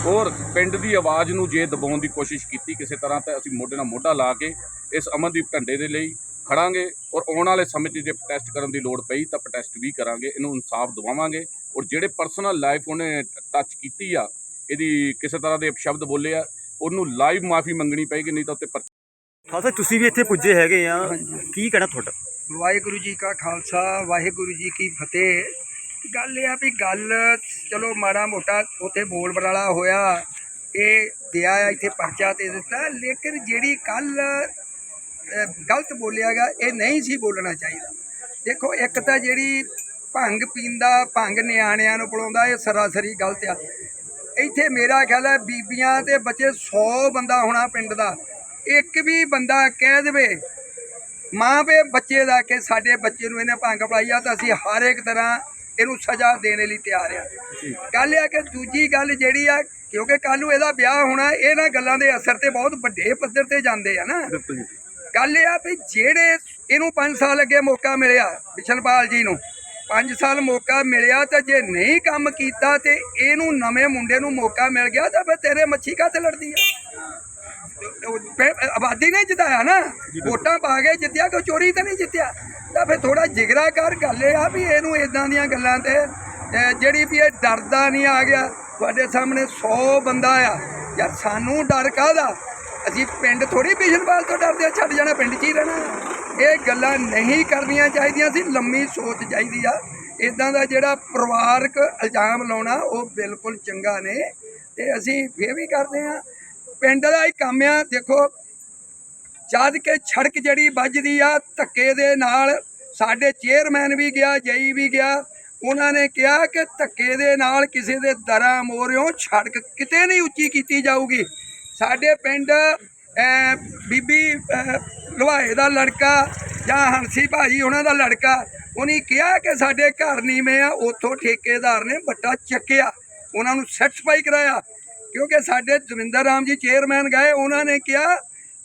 ਔਰ ਪਿੰਡ ਦੀ ਆਵਾਜ਼ ਨੂੰ ਜੇ ਦਬਾਉਣ ਦੀ ਕੋਸ਼ਿਸ਼ ਕੀਤੀ ਕਿਸੇ ਤਰ੍ਹਾਂ ਤਾਂ ਅਸੀਂ ਮੋਢੇ ਨਾਲ ਮੋਢਾ ਲਾ ਕੇ ਇਸ ਅਮਨਦੀਪ ਢੰਡੇ ਦੇ ਲਈ ਖੜਾਂਗੇ ਔਰ ਆਉਣ ਵਾਲੇ ਸਮੇਂ 'ਚ ਜੇ ਪ੍ਰੋਟੈਸਟ ਕਰਨ ਦੀ ਲੋੜ ਪਈ ਤਾਂ ਪ੍ਰੋਟੈਸਟ ਵੀ ਕਰਾਂਗੇ ਇਹਨੂੰ ਇਨਸਾਫ ਦਿਵਾਵਾਂਗੇ ਔਰ ਜਿਹੜੇ ਪਰਸਨਲ ਲਾਈਫ ਉਹਨੇ ਟੱਚ ਕੀਤੀ ਆ ਇਹਦੀ ਕਿਸੇ ਤਰ੍ਹਾਂ ਦੇ ਅਪਸ਼ਬਦ ਬੋਲੇ ਆ ਉਹਨੂੰ ਲਾਈਵ ਮਾਫੀ ਮੰਗਣੀ ਪਏਗੀ ਨਹੀਂ ਤਾਂ ਉੱਤੇ ਪਰ- ਖਾਲਸਾ ਤੁਸੀਂ ਵੀ ਇੱਥੇ ਪੁੱਜੇ ਹੈਗੇ ਆ। ਕੀ ਕਹਿਣਾ ਤੁਹਾਡਾ? ਵਾਹਿਗੁਰੂ ਜੀ ਕਾ ਖਾਲਸਾ ਵਾਹਿਗੁਰੂ ਜੀ ਕੀ ਫਤਿਹ। ਗੱਲ ਇਹ ਆ ਵੀ ਗੱਲ ਚਲੋ ਮਾੜਾ ਮੋਟਾ ਉੱਥੇ ਬੋਲ ਬਰਾਲਾ ਹੋਇਆ, ਇਹ ਦਿਆ ਇੱਥੇ ਪਰਚਾ ਦੇ ਦਿੱਤਾ, ਲੇਕਿਨ ਜਿਹੜੀ ਕੱਲ ਗਲਤ ਬੋਲਿਆ ਗਿਆ, ਇਹ ਨਹੀਂ ਸੀ ਬੋਲਣਾ ਚਾਹੀਦਾ। ਦੇਖੋ, ਇੱਕ ਤਾਂ ਜਿਹੜੀ ਭੰਗ ਪੀਂਦਾ, ਭੰਗ ਨਿਆਣਿਆਂ ਨੂੰ ਪੜਾਉਂਦਾ ਇਹ ਸਰਾਸਰੀ ਗਲਤ ਆ। ਇੱਥੇ ਮੇਰਾ ਖਿਆਲ ਹੈ ਬੀਬੀਆਂ ਤੇ ਬੱਚੇ 100 ਬੰਦਾ ਹੋਣਾ ਪਿੰਡ ਦਾ। ਇੱਕ ਵੀ ਬੰਦਾ ਕਹਿ ਦੇਵੇ, ਮਾਂ ਪਿਓ ਬੱਚੇ ਦਾ ਕਿ ਸਾਡੇ ਬੱਚੇ ਨੂੰ ਇਹਨੇ ਭੰਗ ਪੜਾਈ ਆ, ਤਾਂ ਅਸੀਂ ਹਰ ਇੱਕ ਤਰ੍ਹਾਂ ਇਹਨੂੰ ਸਜ਼ਾ ਦੇਣ ਲਈ ਤਿਆਰ ਆ। ਗੱਲ ਇਹ ਆ ਕਿ ਦੂਜੀ ਗੱਲ ਜਿਹੜੀ ਆ ਕਿਉਂਕਿ ਕੱਲ ਨੂੰ ਇਹਦਾ ਵਿਆਹ ਹੋਣਾ ਇਹਨਾਂ ਗੱਲਾਂ ਦੇ ਅਸਰ ਤੇ ਬਹੁਤ ਵੱਡੇ ਪੱਧਰ ਤੇ ਜਾਂਦੇ ਆ ਨਾ। ਗੱਲ ਇਹ ਆ ਵੀ ਜਿਹੜੇ ਇਹਨੂੰ 5 ਸਾਲ ਅੱਗੇ ਮੌਕਾ ਮਿਲਿਆ ਬਿਸ਼ਨਪਾਲ ਜੀ ਨੂੰ 5 ਸਾਲ ਮੌਕਾ ਮਿਲਿਆ ਤਾਂ ਜੇ ਨਹੀਂ ਕੰਮ ਕੀਤਾ ਤੇ ਇਹਨੂੰ ਨਵੇਂ ਮੁੰਡੇ ਨੂੰ ਮੌਕਾ ਮਿਲ ਗਿਆ ਤਾਂ ਫਿਰ ਤੇਰੇ ਮੱਛੀ ਕਾਤੇ ਲੜਦੀ ਆ? ਆਬਾਦੀ ਨੇ ਜਿਤਾਇਆ ਨਾ। ਵੋਟਾਂ ਪਾ ਕੇ ਜਿੱਤਿਆ ਕੋਈ ਚੋਰੀ ਤਾਂ ਨਹੀਂ ਜਿੱਤਿਆ? ਤਾਂ ਫਿਰ ਥੋੜਾ ਜਿਗਰਾ ਕਰ ਗੱਲ ਇਹ ਆ ਵੀ ਇਹਨੂੰ ਇਦਾਂ ਦੀਆਂ ਗੱਲਾਂ ਤੇ ਜਿਹੜੀ ਵੀ ਇਹ ਡਰਦਾ ਨਹੀਂ ਆ ਗਿਆ, ਤੁਹਾਡੇ ਸਾਹਮਣੇ 100 ਬੰਦਾ ਆ। ਯਾਰ ਸਾਨੂੰ ਡਰ ਕਾਹਦਾ? ਅਸੀਂ ਪਿੰਡ ਥੋੜੀ ਬਿਸ਼ਨਪਾਲ ਤੋਂ ਡਰਦੇ ਆ, ਛੱਡ ਜਾਣਾ, ਪਿੰਡ 'ਚ ਹੀ ਰਹਿਣਾ। ਇਹ ਗੱਲਾਂ ਨਹੀਂ ਕਰਨੀਆਂ ਚਾਹੀਦੀਆਂ ਸੀ, ਲੰਮੀ ਸੋਚ ਚਾਹੀਦੀ ਆ। ਇਦਾਂ ਦਾ ਜਿਹੜਾ ਪਰਿਵਾਰਕ ਇਲਜ਼ਾਮ ਲਾਉਣਾ, ਉਹ ਬਿਲਕੁਲ ਚੰਗਾ ਨੇ। ਤੇ ਅਸੀਂ ਫੇਰ ਵੀ ਕਰਦੇ ਆ। ਪਿੰਡ ਦਾ ਹੀ ਕੰਮ ਆ, ਦੇਖੋ ਜਦ ਕਿ ਛੜਕ ਜਿਹੜੀ ਵੱਜਦੀ ਆ, ਧੱਕੇ ਦੇ ਨਾਲ ਸਾਡੇ ਚੇਅਰਮੈਨ ਵੀ ਗਿਆ, ਜਈ ਵੀ ਗਿਆ। ਉਹਨਾਂ ਨੇ ਕਿਹਾ ਕਿ ਧੱਕੇ ਦੇ ਨਾਲ ਕਿਸੇ ਦੇ ਦਰਾਂ ਮੋਰਿਓਂ ਛੜਕ ਕਿਤੇ ਨਹੀਂ ਉੱਚੀ ਕੀਤੀ ਜਾਊਗੀ। ਸਾਡੇ ਪਿੰਡ ਬੀਬੀ ਲਵਾਏ ਦਾ ਲੜਕਾ ਜਾਂ ਹੰਸੀ ਭਾਜੀ ਉਹਨਾਂ ਦਾ ਲੜਕਾ, ਉਹਨੇ ਕਿਹਾ ਕਿ ਸਾਡੇ ਘਰ ਨੀਵੇਂ ਆ, ਉੱਥੋਂ ਠੇਕੇਦਾਰ ਨੇ ਬੱਟਾ ਚੱਕਿਆ। ਉਹਨਾਂ ਨੂੰ ਸੈਟੀਸਫਾਈ ਕਰਾਇਆ। ਕਿਉਂਕਿ ਸਾਡੇ ਦਵਿੰਦਰ ਰਾਮ ਜੀ ਚੇਅਰਮੈਨ ਗਏ, ਉਹਨਾਂ ਨੇ ਕਿਹਾ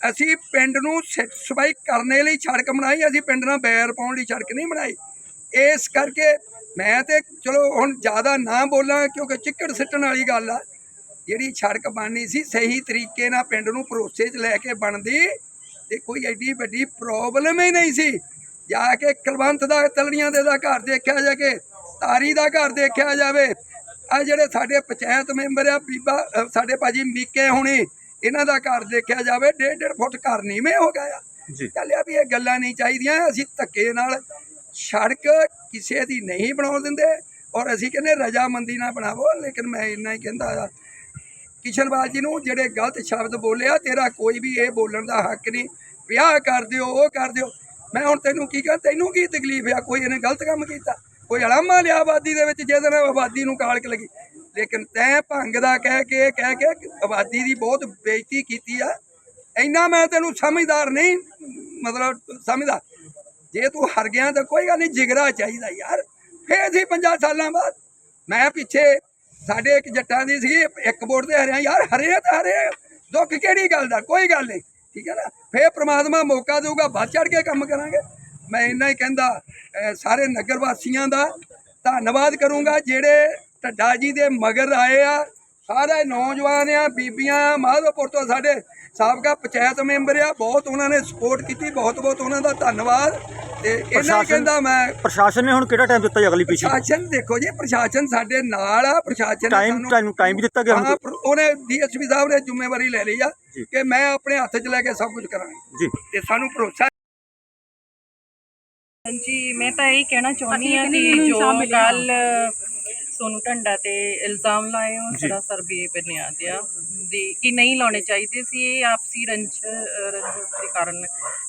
ਅਸੀਂ ਪਿੰਡ ਨੂੰ ਸਫ਼ਾਈ ਕਰਨੇ ਲਈ ਸੜਕ ਬਣਾਈ ਅਸੀਂ ਪਿੰਡ ਨਾਲ ਬੈਰ ਪਾਉਣ ਲਈ ਸੜਕ ਨਹੀਂ ਬਣਾਈ। ਇਸ ਕਰਕੇ ਮੈਂ ਤੇ ਚਲੋ ਹੁਣ ਜ਼ਿਆਦਾ ਨਾ ਬੋਲਾਂ ਕਿਉਂਕਿ ਚਿੱਕੜ ਸਿੱਟਣ ਵਾਲੀ ਗੱਲ ਆ। ਜਿਹੜੀ ਸੜਕ ਬਣਨੀ ਸੀ ਸਹੀ ਤਰੀਕੇ ਨਾਲ ਪਿੰਡ ਨੂੰ ਭਰੋਸੇ 'ਚ ਲੈ ਕੇ ਬਣਦੀ ਤੇ ਕੋਈ ਐਡੀ ਵੱਡੀ ਪ੍ਰੋਬਲਮ ਹੀ ਨਹੀਂ ਸੀ। ਜਾ ਕੇ ਕੁਲਵੰਤ ਦਾ ਤਲੜੀਆਂ ਦੇ ਦਾ ਘਰ ਦੇਖਿਆ ਜਾ ਕੇ ਤਾਰੀ ਦਾ ਘਰ ਦੇਖਿਆ ਜਾਵੇ ਆ ਜਿਹੜੇ ਸਾਡੇ ਪੰਚਾਇਤ ਮੈਂਬਰ ਆ ਬੀਬਾ ਅ, ਸਾਡੇ ਭਾਜੀ ਮੀਕੇ ਹੁਣੀ ਇਹਨਾਂ ਦਾ ਘਰ ਦੇਖਿਆ ਜਾਵੇ ਡੇਢ ਡੇਢ ਫੁੱਟ ਘਰ ਨੀਵੇਂ ਹੋ ਗਿਆ ਜੀ। ਚੱਲਿਆ ਵੀ ਇਹ ਗੱਲਾਂ ਨਹੀਂ ਚਾਹੀਦੀਆਂ ਅਸੀਂ ਧੱਕੇ ਨਾਲ ਸੜਕ ਕਿਸੇ ਦੀ ਨਹੀਂ ਬਣਾਉਣ ਦਿੰਦੇ ਔਰ ਅਸੀਂ ਕਹਿੰਦੇ ਰਜਾਮੰਦੀ ਨਾਲ ਬਣਾਵੋ ਲੇਕਿਨ ਮੈਂ ਇੰਨਾ ਹੀ ਕਹਿੰਦਾ ਆ ਕਿਸ਼ਨਪਾਲ ਜੀ ਨੂੰ ਜਿਹੜੇ ਗਲਤ ਸ਼ਬਦ ਬੋਲਿਆ ਤੇਰਾ ਕੋਈ ਵੀ ਇਹ ਬੋਲਣ ਦਾ ਹੱਕ ਨਹੀਂ। ਵਿਆਹ ਕਰ ਦਿਓ ਉਹ ਕਰ ਦਿਓ। ਮੈਂ ਹੁਣ ਤੈਨੂੰ ਕੀ ਕਹਾਂ ਤੈਨੂੰ ਕੀ ਤਕਲੀਫ ਆ? ਕੋਈ ਇਹਨੇ ਗਲਤ ਕੰਮ ਕੀਤਾ। ਕੋਈ ਅਲਾਮਾ ਲਿਆ ਆਬਾਦੀ ਦੇ ਵਿੱਚ ਜਿਹਦੇ ਨਾਲ ਆਬਾਦੀ ਨੂੰ ਕਾਲਕ ਲੱਗੀ। ਲੇਕਿਨ ਤੈਂ ਭੰਗ ਦਾ ਕਹਿ ਕੇ ਕਹਿ ਕੇ ਆਬਾਦੀ ਦੀ ਬਹੁਤ ਬੇਇੱਜ਼ਤੀ ਕੀਤੀ ਆ। ਇੰਨਾ ਮੈਂ ਤੈਨੂੰ ਸਮਝਦਾਰ ਨਹੀਂ, ਮਤਲਬ ਸਮਝਦਾ। ਜੇ ਤੂੰ ਹਰ ਗਿਆ ਤਾਂ ਕੋਈ ਗੱਲ ਨਹੀਂ, ਜਿਗਰਾ ਚਾਹੀਦਾ ਯਾਰ। ਫੇਰ ਸੀ 50 ਸਾਲਾਂ ਬਾਅਦ। ਮੈਂ ਪਿੱਛੇ ਸਾਡੇ ਇੱਕ ਜੱਟਾਂ ਦੀ ਸੀ ਇੱਕ ਵੋਟ ਤੇ ਹਰਿਆ। ਯਾਰ ਹਰੇ ਤਾਂ ਹਰੇ ਦੁੱਖ ਕਿਹੜੀ ਗੱਲ ਦਾ? ਕੋਈ ਗੱਲ ਨਹੀਂ। ਠੀਕ ਹੈ ਨਾ? ਫੇਰ ਪ੍ਰਮਾਤਮਾ ਮੌਕਾ ਦੇਊਗਾ, ਵੱਧ ਚੜ ਕੇ ਕੰਮ ਕਰਾਂਗੇ। ਮੈਂ ਇੰਨਾ ਹੀ ਕਹਿੰਦਾ ਸਾਰੇ ਨਗਰ ਵਾਸੀਆਂ ਦਾ ਧੰਨਵਾਦ ਕਰੂੰਗਾ, ਜਿਹੜੇ ਢੱਡਾ ਜੀ ਦੇ ਮਗਰ ਆਏ ਆ। ਸਾਰੇ ਨੌਜਵਾਨ ਆ ਬੀਬੀਆਂ ਮਾਧੋਪੁਰ ਤੋਂ ਸਾਡੇ ਸਾਬਕਾ ਪੰਚਾਇਤ ਮੈਂਬਰ ਆ। ਬਹੁਤ ਉਹਨਾਂ ਨੇ ਸਪੋਰਟ ਕੀਤੀ ਬਹੁਤ ਬਹੁਤ ਉਹਨਾਂ ਦਾ ਧੰਨਵਾਦ। ਤੇ ਇਹਨਾਂ ਕਹਿੰਦਾ ਮੈਂ ਪ੍ਰਸ਼ਾਸਨ ਨੇ ਹੁਣ ਕਿਹੜਾ ਟਾਈਮ ਦਿੱਤਾ ਜੀ ਅਗਲੀ ਪਿੱਛੇ? ਪ੍ਰਸ਼ਾਸਨ ਦੇਖੋ ਜੀ ਪ੍ਰਸ਼ਾਸਨ ਸਾਡੇ ਨਾਲ ਆ। ਪ੍ਰਸ਼ਾਸਨ ਟਾਈਮ ਟਾਈਮ ਟਾਈਮ ਵੀ ਦਿੱਤਾ ਗਿਆ ਹਾਂ ਹੁਣ ਉਹਨੇ ਡੀਐਸਪੀ ਸਾਹਿਬ ਨੇ ਜ਼ਿੰਮੇਵਾਰੀ ਲੈ ਲਈ ਆ ਜੀ। ਕਿ ਮੈਂ ਆਪਣੇ ਹੱਥ 'ਚ ਲੈ ਕੇ ਸਭ ਕੁਝ ਕਰਾਂਗਾ। ਜੀ। ਤੇ ਸਾਨੂੰ ਭਰੋਸਾ ਹਾਂਜੀ ਮੈਂ ਤਾਂ ਇਹੀ ਕਹਿਣਾ ਚਾਹੁੰਦੀ ਕਹਿੰਦੇ ਕਿ ਜੋ। ਕੱਲ ਸੋਨੂੰ ਢੰਡਾ ਤੇ ਇਲਜ਼ਾਮ ਲਾਏ ਉਹ ਜੀ। ਸਰਾਸਰ ਬੇਬੁਨਿਆਦ ਆ ਦੀ ਕਿ ਨਹੀਂ ਲਾਉਣੇ ਚਾਹੀਦੇ ਸੀ ਇਹ ਆਪਸੀ ਰੰਜ ਰੰਜਿਸ਼ ਦੇ ਕਾਰਨ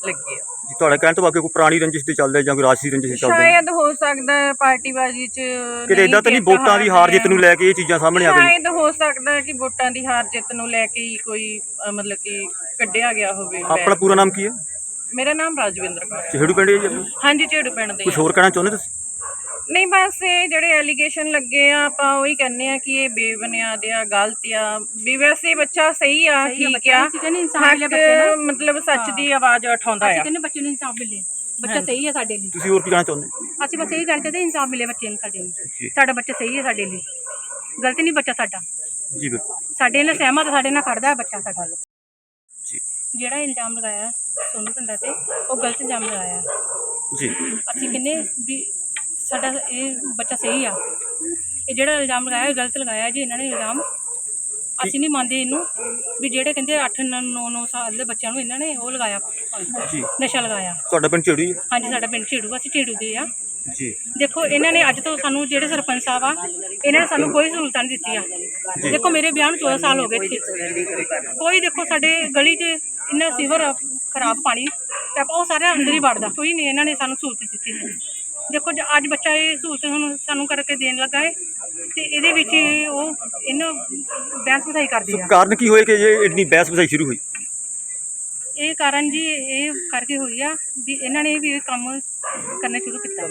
ਲੱਗੇ ਆ। ਜੀ ਤੁਹਾਡੇ ਕਹਿਣ ਤੋਂ ਬਾਕੀ ਕੋਈ ਪੁਰਾਣੀ ਰੰਜਿਸ਼ ਤੇ ਚੱਲਦਾ ਜਾਂ ਕੋਈ ਰਾਜਸੀ ਰੰਜਿਸ਼ ਤੇ ਚੱਲਦਾ ਸ਼ਾਇਦ ਹੋ ਸਕਦਾ ਹੈ ਪਾਰਟੀਬਾਜ਼ੀ ਚ ਕਿਤੇ ਇਦਾਂ ਤਾਂ ਨਹੀਂ ਵੋਟਾਂ ਦੀ ਹਾਰ ਜਿੱਤ ਨੂੰ ਲੈ ਕੇ ਇਹ ਚੀਜ਼ਾਂ ਸਾਹਮਣੇ ਆ ਗਈਆਂ? ਸ਼ਾਇਦ ਹੋ ਸਕਦਾ ਹੈ ਕਿ ਵੋਟਾਂ ਦੀ ਹਾਰ ਜਿੱਤ ਨੂੰ ਲੈ ਕੇ ਹੀ ਕੋਈ ਅ, ਮਤਲਬ ਕਿ ਕੱਢਿਆ ਗਿਆ ਹੋਵੇ ਆਪਣਾ ਪੂਰਾ ਨਾਮ ਕੀ ਹੈ? ਮੇਰਾ ਨਾਮ ਰਾਜਵਿੰਦਰ ਕੌਰ। ਚਿਹੜੂ ਪਿੰਡ ਹੈ ਜੀ ਆਪਣਾ? ਹਾਂਜੀ ਝੇੜੂ ਪਿੰਡ ਦੇ ਕੁਝ ਹਾਂ। ਹੋਰ ਕਹਿਣਾ ਚਾਹੁੰਦੇ ਤੁਸੀਂ? ਨਹੀਂ ਬਸ ਇਹ ਜਿਹੜੇ ਐਲੀਗੇਸ਼ਨ ਲੱਗੇ ਆ ਆਪਾਂ ਉਹੀ ਕਹਿੰਨੇ ਆ ਕਿ ਇਹ ਬੇਬੁਨਿਆਦ ਆ ਗਲਤ ਆ। ਵੀ ਵੈਸੇ ਬੱਚਾ ਸਹੀ ਆ ਸਹੀ ਆ ਠੀਕ ਬੱਚਾ, ਆ। ਅਸੀਂ ਕਹਿੰਦੇ ਇਨਸਾਫ਼ ਮਿਲੇ ਹੱਕ ਬੱਚੇ ਨੂੰ। ਮਤਲਬ ਸੱਚ ਦੀ ਆਵਾਜ਼ ਉਠਾਉਂਦਾ ਅਸੀਂ ਆ। ਕਹਿੰਦੇ ਬੱਚੇ ਨੂੰ ਇਨਸਾਫ ਮਿਲੇ ਬੱਚਾ ਸਹੀ ਹੈ ਸਾਡੇ ਲਈ। ਤੁਸੀਂ ਹੋਰ ਕੀ ਕਹਿਣਾ ਚਾਹੁੰਦੇ ਅਸੀਂ ਬਸ ਇਹ ਗੱਲ ਚਾਹਤੇ ਇਨਸਾਫ ਮਿਲੇ ਬੱਚੇ ਨੂੰ ਸਾਡੇ ਜੀ। ਨੂੰ ਸਾਡਾ ਬੱਚਾ ਸਹੀ ਹੈ ਸਾਡੇ ਲਈ। ਗਲਤ ਨਹੀਂ ਬੱਚਾ ਸਾਡਾ। ਜੀ ਬਿਲਕੁਲ। ਸਾਡੇ ਨਾਲ ਸਹਿਮਤ ਸਾਡੇ ਨਾਲ ਖੜਦਾ ਹੈ ਬੱਚਾ ਸਾਡਾ। ਜੀ। ਜਿਹੜਾ ਇਲਜ਼ਾਮ ਲਗਾਇਆ ਸੋਨੂ ਪਿੰਡਾ ਤੇ ਉਹ ਗਲਤ ਇਲਜ਼ਾਮ ਲਗਾਇਆ। ਜੀ। ਅਸੀਂ ਕਹਿੰਦੇ ਵੀ ਸਾਡਾ ਇਹ ਬੱਚਾ ਸਹੀ ਆ। ਇਹ ਜਿਹੜਾ ਇਲਜ਼ਾਮ ਲਗਾਇਆ ਇਹ ਗਲਤ ਲਗਾਇਆ ਜੀ ਇਹਨਾਂ ਨੇ ਇਲਜ਼ਾਮ। ਅਸੀਂ ਨਹੀਂ ਮੰਨਦੇ ਇਹਨੂੰ ਵੀ ਜਿਹੜੇ ਕਹਿੰਦੇ 8 9 9 ਸਾਲ ਦੇ ਬੱਚਿਆਂ ਨੂੰ ਇਹਨਾਂ ਨੇ ਉਹ ਲਗਾਇਆ। ਜੀ। ਨਸ਼ਾ ਲਗਾਇਆ। ਤੁਹਾਡਾ ਪਿੰਡ ਚਿਹੜੂ ਹੀ ਹਾਂਜੀ ਸਾਡਾ ਪਿੰਡ ਝੇੜੂ ਅਸੀਂ ਝੇੜੂ ਦੇ ਆ। ਜੀ। ਦੇਖੋ ਇਹਨਾਂ ਨੇ ਅੱਜ ਤੋਂ ਸਾਨੂੰ ਜਿਹੜੇ ਸਰਪੰਚ ਸਾਹਿਬ ਆ ਇਹਨਾਂ ਨੇ ਸਾਨੂੰ ਕੋਈ ਸਹੂਲਤਾਂ ਨਹੀਂ ਦਿੱਤੀਆਂ। ਦੇਖੋ ਮੇਰੇ ਵਿਆਹ ਨੂੰ 14 ਸਾਲ ਹੋ ਗਏ ਇੱਥੇ। ਕੋਈ ਦੇਖੋ ਸਾਡੇ ਗਲੀ 'ਚ ਇੰਨਾ ਸੀਵਰ ਖਰਾਬ ਪਾਣੀ ਤੇ ਉਹ ਸਾਰਾ ਅੰਦਰ ਹੀ ਵੜਦਾ। ਕੋਈ ਨਹੀਂ ਇਹਨਾਂ ਨੇ ਸਾਨੂੰ ਸਹੂਲਤ ਦਿੱਤੀ। ਦੇਖੋ ਜੇ ਅੱਜ ਬੱਚਾ ਇਹ ਸਹੂਲਤ ਹੁਣ ਸਾਨੂੰ ਕਰਕੇ ਦੇਣ ਲੱਗਾ ਹੈ ਤੇ ਇਹਦੇ ਵਿੱਚ ਇਹ ਉਹ ਇਹਨੂੰ ਬਹਿਸ ਬਸਾਈ ਕਰਦੇ ਆ। ਕਾਰਨ ਕੀ ਹੋਇਆ ਕਿ ਜੇ ਇੰਨੀ ਬਹਿਸ ਬਸਾਈ ਸ਼ੁਰੂ ਹੋਈ? ਇਹ ਕਾਰਨ ਜੀ ਇਹ ਕਰਕੇ ਹੋਈ ਆ ਵੀ ਇਹਨਾਂ ਨੇ ਵੀ ਇਹ ਕੰਮ ਕਰਨਾ ਸ਼ੁਰੂ ਕੀਤਾ।